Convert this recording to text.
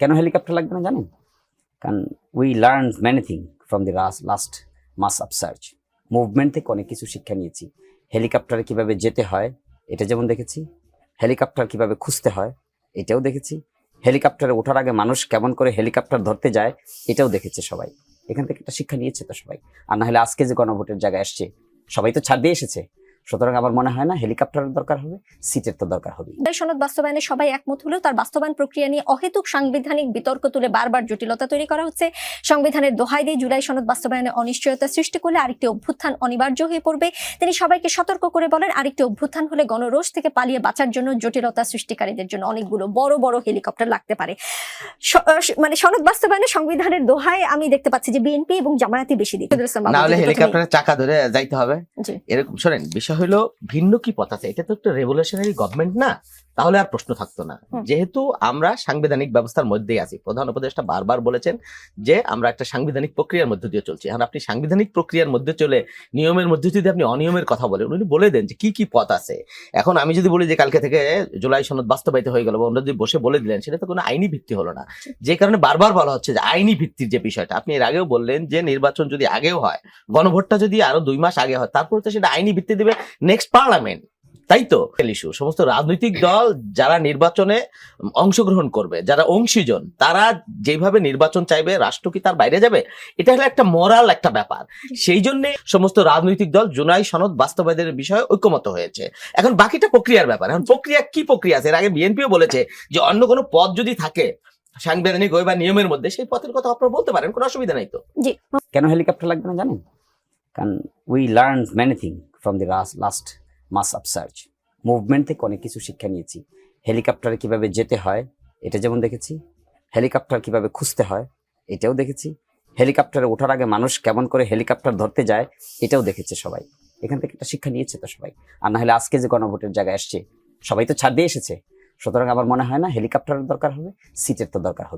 কেন হেলিকপ্টার লাগবে না জানেন? কারণ we learn many thing from the last last mass of search movement থেকে অনেক কিছু শিক্ষা নিয়েছি। হেলিকপ্টারে কীভাবে যেতে হয়, এটা যেমন দেখেছি। হেলিকপ্টার কীভাবে খুঁজতে হয়, এটাও দেখেছি। হেলিকপ্টারে ওঠার আগে মানুষ কেমন করে হেলিকপ্টার ধরতে যায়, এটাও দেখেছে সবাই। এখান থেকে একটা শিক্ষা নিয়েছে তো সবাই। আর না হলে আজকে যে গণভোটের জায়গায় আসছে, সবাই তো ছাড় দিয়ে এসেছে। সুতরাং আমার মনে হয় না হেলিকপ্টারের দরকার হবে, সিটের তো দরকার হবে সনদ বাস্তবায়নে সবাই একমত হলেও তার বাস্তবায়ন প্রক্রিয়া নিয়ে অহেতুক সাংবিধানিক বিতর্ক তুলে বারবার জটিলতা তৈরি করা হচ্ছে। সংবিধানের দোহাই দিয়ে জুলাই সনদ বাস্তবায়নে অনিশ্চয়তা সৃষ্টি করলে আরেকটি অভ্যুত্থান অনিবার্য হয়ে পড়বে। তিনি সবাইকে সতর্ক করে বলেন, আরেকটি অভ্যুত্থান হলে গণরোষ থেকে পালিয়ে বাঁচার জন্য জটিলতা সৃষ্টিকারীদের জন্য অনেকগুলো বড় বড় হেলিকপ্টার লাগতে পারে। মানে সনদ বাস্তবায়নে সংবিধানের দোহায় আমি দেখতে পাচ্ছি যে বিএনপি এবং জামায়াতি বেশি দিচ্ছে না হলে হেলিকপ্টারের চাকা ধরে যাইতে হবে। এরকম শোনেন বিষয় হলো ভিন্ন কি পথ আছে? এটা তো একটা রেভলিউশনারি গভর্নমেন্ট না? তাহলে আর প্রশ্ন থাকতো না। যেহেতু আমরা সাংবিধানিক ব্যবস্থার মধ্যেই আছি প্রধান উপদেষ্টা বারবার বলেছেন যে আমরা একটা সাংবিধানিক প্রক্রিয়ার মধ্যে দিয়ে চলছি। এখন আপনি সাংবিধানিক প্রক্রিয়ার মধ্যে চলে নিয়মের মধ্যে যদি আপনি অনিয়মের কথা বলেন উনি বলে দেন যে কি কি পথ আছে। এখন আমি যদি বলি যে কালকে থেকে জুলাই সনদ বাস্তবায়িত হয়ে গেল বা ওনারা যদি বসে বলে দিলেন সেটা তো কোনো আইনি ভিত্তি হলো না। যে কারণে বারবার বলা হচ্ছে যে আইনি ভিত্তির যে বিষয়টা আপনি এর আগেও বললেন যে নির্বাচন যদি আগেও হয় গণভোটটা যদি আরও দুই মাস আগে হয় তারপর তো সেটা আইনি ভিত্তি দিবে। নেক্সট পার্লামেন্ট তাই তো? ইস্যু সমস্ত রাজনৈতিক দল যারা নির্বাচনে অংশগ্রহণ করবে যারা অংশীজন তারা যেভাবে নির্বাচন চাইবে রাষ্ট্র কি তার বাইরে যাবে? এটা হলো একটা মোরাল একটা ব্যাপার। সেই জন্য সমস্ত রাজনৈতিক দল জুনাই সনদ বাস্তবায়নের বিষয়ে ঐক্যমত হয়েছে। এখন বাকিটা প্রক্রিয়ার ব্যাপার। এখন প্রক্রিয়া কি প্রক্রিয়া আছে? এর আগে বিএনপিও বলেছে যে অন্য কোনো পথ যদি থাকে সাংবিধানিক ওই বা নিয়মের মধ্যে সেই পথের কথা আপনারা বলতে পারেন কোনো অসুবিধা নাই তো? জি। কেন হেলিকপ্টার লাগবে না জানেন? কারণ we learn many thing from the last mass of search movement থেকে অনেক কিছু শিক্ষা নিয়েছি। হেলিকপ্টারে কীভাবে যেতে হয়, এটা যেমন দেখেছি। হেলিকপ্টার কীভাবে খুঁজতে হয়, এটাও দেখেছি। হেলিকপ্টারে ওঠার আগে মানুষ কেমন করে হেলিকপ্টার ধরতে যায়, এটাও দেখেছে সবাই। এখান থেকে একটা শিক্ষা নিয়েছে তো সবাই। আর না হলে আজকে যে গণভোটের জায়গায় আসছে, সবাই তো ছাড় দিয়ে এসেছে। সুতরাং আমার মনে হয় না হেলিকপ্টারের দরকার হবে সিটের তো দরকার হবে